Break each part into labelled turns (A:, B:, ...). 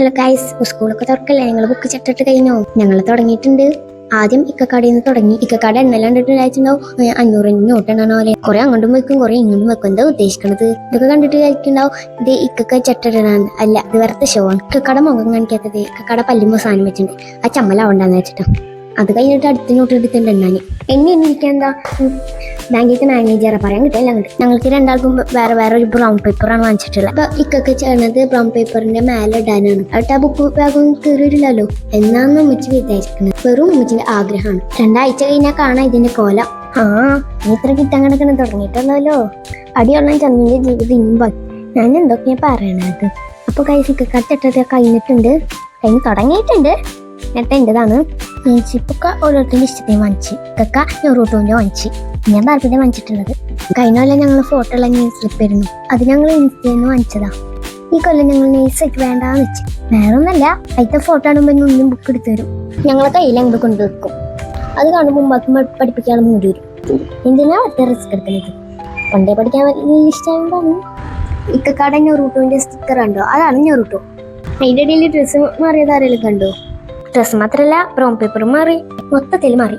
A: Hello guys സ്കൂളൊക്കെ തുറക്കല്ലേ? ഞങ്ങൾ book ചട്ടിട്ട് കഴിഞ്ഞോ? ഞങ്ങൾ തുടങ്ങിയിട്ടുണ്ട്. ആദ്യം ഇക്കക്കടയിൽ നിന്ന് തുടങ്ങി. ഇക്കക്കട എണ്ണ കണ്ടിട്ട് അഞ്ഞൂറിന്റെ അഞ്ഞൂറിന്റെ നോട്ടെണ്ണാണോ പോലെ കുറെ അങ്ങോട്ടും വെക്കും കുറെ ഇങ്ങോട്ടും വെക്കും എന്താ ഉദ്ദേശിക്കണത്? ഇതൊക്കെ കണ്ടിട്ട് കഴിക്കുന്നുണ്ടാവും ഇത് ഇക്കക്ക ചട്ടിടാണ് അല്ല ഇത് വെറുതെ ഷോ ആണ്. ഇക്കക്കട മുഖം കാണിക്കാത്തത് ഇക്കക്കട പല്ലുമ്പോ സാധനം വെച്ചിട്ടുണ്ട്. ആ ചമ്മലാവണ്ടെന്ന് വെച്ചിട്ടാ. അത് കഴിഞ്ഞിട്ട് അടുത്ത നോട്ട് എടുത്തിട്ടുണ്ട് എണ്ണാന് എന്നെ എന്നിരിക്കാൻ എന്താ? ബാങ്കിലത്തെ മാനേജറെ പറയാൻ കിട്ടില്ല അങ്ങോട്ട് ഞങ്ങൾക്ക് രണ്ടാൾക്കും വേറെ വേറെ ഒരു ബ്രൗൺ പേപ്പറാണ് വാങ്ങിച്ചിട്ടുള്ളത്. അപ്പൊ ഇക്കൊക്കെ ചേർന്നത് ബ്രൗൺ പേപ്പറിന്റെ മേലെ ഇടാനാണ്. അവിടെ ആ ബുക്ക് ബാഗും കയറിയില്ലല്ലോ എന്നാന്ന് ഉമ്മച്ചി വിചാരിക്കുന്നത്. വെറും ഉമ്മച്ചിന്റെ ആഗ്രഹമാണ്. രണ്ടാഴ്ച കഴിഞ്ഞാൽ കാണാം ഇതിന്റെ കോല. ആ ഇത്ര കിട്ടാൻ കിടക്കണം തുടങ്ങിയിട്ടുള്ളല്ലോ അടിയുള്ള ചന്ദ്രന്റെ ജീവിതം ഞാൻ എന്തൊക്കെയാ പറയണത്? അപ്പൊ കൈ സിക്കച്ചട്ടത് കഴിഞ്ഞിട്ടുണ്ട്. കഴിഞ്ഞ് തുടങ്ങിയിട്ടുണ്ട്. നേരത്തെ എന്റേതാണ് ഇപ്പൊക്കെ ഓരോരുത്തരുടെ ഇഷ്ടത്തിന് വാങ്ങിച്ച് കക്ക നെറൂട്ടോന്റെ വാങ്ങിച്ച്. ഞാൻ ബാർബിന്റെ വാങ്ങിച്ചിട്ടുള്ളത്. കഴിഞ്ഞ ഞങ്ങൾ ഫോട്ടോ എല്ലാം സ്ലിപ്പ് ആയിരുന്നു. അത് ഞങ്ങൾ ഇൻസ്റ്റയിൽ നിന്ന് വാങ്ങിച്ചതാ. ഈ കൊല്ലം ഞങ്ങൾ നെയ്സ് ആയിട്ട് വേണ്ടാന്ന് വെച്ച്. വേറെ ഒന്നല്ല അതിന്റെ ഫോട്ടോ ആണെങ്കിൽ ഒന്നും ബുക്ക് എടുത്തു തരും. ഞങ്ങളെ കയ്യിൽ അങ്ങോട്ട് കൊണ്ടുവെക്കും അത് കാണുമ്പോൾ ബാക്കി പഠിപ്പിക്കാനും മൂടി വരും. എന്തിനാ ഒറ്റ റിസ്ക് എടുക്കുന്നത്? പണ്ടേ പഠിക്കാൻ വലിയ ഇഷ്ടമായതുകൊണ്ടാണ് ഇക്കക്കാടെ ഞൊറൂട്ടോന്റെ സ്റ്റിക്കർ കണ്ടോ? അതാണ് ഞൊറൂട്ടോ അതിന്റെ ഇടയിൽ ഡ്രസ്സ് മാറിയത് ആരെങ്കിലും കണ്ടോ? ഡ്രസ്സ് മാത്രല്ല ബ്രൗൺ പേപ്പറും മാറി മൊത്തത്തിൽ മാറി.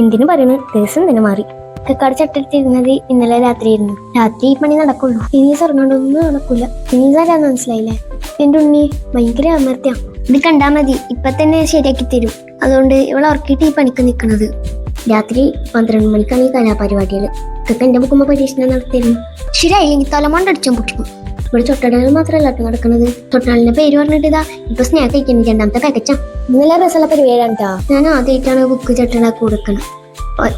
A: എന്തിനു പറയുന്നു ദിവസം തന്നെ മാറി. കക്കാട് ചട്ടെടുത്തിരുന്നത് ഇന്നലെ രാത്രിയായിരുന്നു. രാത്രി ഈ പണി നടക്കുള്ളൂ. ഇനി സ്വർണോണ്ടൊന്നും നടക്കില്ല ഇനി ആരാന്ന് മനസ്സിലായില്ലേ? എന്റെ ഉണ്ണി ഭയങ്കര അമർത്തിയാ ഇത് കണ്ടാ മതി. ഇപ്പൊ തന്നെ ശരിയാക്കി തരും. അതുകൊണ്ട് ഇവളെ ഉറക്കിയിട്ട് ഈ പണിക്ക് നിൽക്കുന്നത് രാത്രി പന്ത്രണ്ട് മണിക്കാണ് ഈ കലാപരിപാടികൾ. ഇതൊക്കെ എന്റെ ബുക്കുമ്പോ പരീക്ഷണം നടത്തിയിരുന്നു. ശരിയായില്ലെങ്കിൽ അടിച്ചാൽ പൊട്ടിക്കും. ഇവിടെ തൊട്ടടകൾ മാത്രമല്ല നടക്കുന്നത് തൊട്ടടലിന്റെ പേര് പറഞ്ഞിട്ട് ഇതാ. ഇപ്പൊ സ്നേഹ കഴിക്കുന്നു. രണ്ടാമത്തെ പാക്കറ്റാ ഇന്നലെ രസമുള്ള പരിപാടിയാണ് കേട്ടോ ഞാൻ ആദ്യമായിട്ടാണ് ബുക്ക് ചട്ടടാക്കി കൊടുക്കണം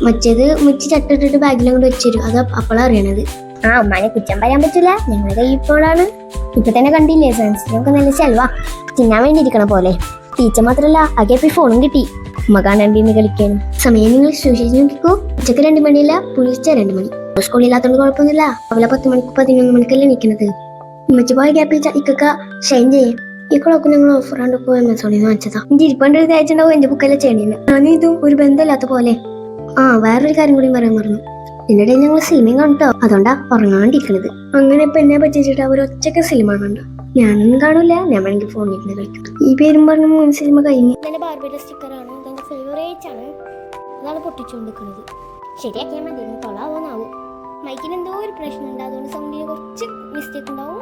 A: മറ്റേത് മുച്ചി ചട്ടിട്ടിട്ട് ബാഗിൽ അങ്ങോട്ട് വെച്ചുതരും അത് അപ്പോഴാണ് അറിയണത്. ആ ഉമ്മാനെ കുറ്റം പറയാൻ പറ്റില്ല ഞങ്ങളുടെ കൈ ഇപ്പോഴാണ്. ഇപ്പൊ തന്നെ കണ്ടില്ലേ സയൻസിനൊക്കെ നല്ല ചെലവാ. തിന്നാൻ വേണ്ടി ഇരിക്കണ പോലെ. ടീച്ചർ മാത്രല്ല അകെ പോയി ഫോണും കിട്ടി. ഉമ്മ കാണാണ്ടിന്ന് കളിക്കാനും സമയം നിങ്ങൾ സൂക്ഷിച്ച് നോക്കിക്കോ. ഉച്ചയ്ക്ക് രണ്ട് മണിയല്ല പുലർച്ചെ രണ്ട് മണി. സ്കൂളില്ലാത്തതുകൊണ്ട് കുഴപ്പമൊന്നുമില്ല. അവളെ പത്ത് മണിക്ക് പതിനൊന്ന് മണിക്കല്ലേ നിൽക്കുന്നത് ഉമ്മച്ചി പോയ ഗ്യാപ്പിൽ ഇക്കൊക്കെ ഷൈൻ ചെയ്യും. ഈ ക്ലോക്ക് ഞങ്ങൾ ഓഫർ ആണ്ട് പോയി ആമസോണിൽ വാങ്ങിച്ചതാ എന്റെ ഒരു അയച്ചിട്ടുണ്ടാവും എന്റെ ബുക്കല്ല ചെയ്യണില്ല ഇതും ഒരു ബന്ധമില്ലാത്ത പോലെ. ആ വേറൊരു കാര്യം കൂടി പറയാൻ പറഞ്ഞു ഇടയിൽ ഞങ്ങൾ സിനിമയും കണ്ടോ അതുകൊണ്ടാ ഉറങ്ങാണ്ടിരിക്കണത്. അങ്ങനെ ഇപ്പൊ എന്നെ പറ്റിച്ചിട്ട് അവർ ഒച്ചക്ക സിനിമ കണ്ടു ഞാനൊന്നും കാണൂല ഞാൻ വേണമെങ്കിൽ ഫോണിൽ ഇരുന്ന് കളിക്കും. ഈ പേരും പറഞ്ഞ മൂന്ന് സിനിമ കഴിഞ്ഞു. ബാർബിയുടെ സ്റ്റിക്കറാണ് ഫേവറേറ്റ് ആണ്. അതാണ് പൊട്ടിച്ചുകൊണ്ടിരിക്കുന്നത് ശരിയാക്കിയാൽ മതി തൊളാവോന്നാവും മൈക്കിന് എന്തോ ഒരു പ്രശ്നം ഉണ്ട്. അതുകൊണ്ട് സൗണ്ടിന് കുറച്ച് മിസ്റ്റേക്ക് ഉണ്ടാവും.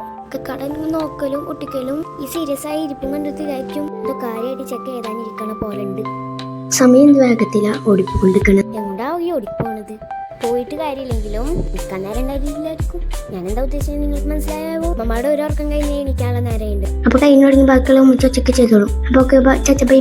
A: കട നോക്കലും ഒട്ടിക്കലും ഈ സീരിയസ് ആയി ഇരിപ്പും കണ്ടെത്തിയായിരിക്കും ഇത് കാര്യമായിട്ട് ചെക്ക് ചെയ്താനിരിക്കണ പോലെ ഉണ്ട്. സമയം വേഗത്തില ഓടിപ്പോണ്ടിരിക്കണം എങ്ങോട്ടാവും ഈ ഓടിപ്പോണത്? പോയിട്ട് കാര്യമില്ലെങ്കിലും നിൽക്കാൻ നേരം ഉണ്ടായിരിക്കും ഞാൻ എന്താ ഉദ്ദേശിച്ചത് നിങ്ങൾക്ക് മനസ്സിലായോ മമ്മയുടെ ഒരു ഉറക്കം കഴിഞ്ഞ് എണീക്കാനുള്ള നേരമുണ്ട്. അപ്പൊ കഴിഞ്ഞ തുടങ്ങി ബാക്കിയുള്ള ചെക്ക് ചെയ്തോളും. അപ്പൊ ചച്ച ബൈ ബൈ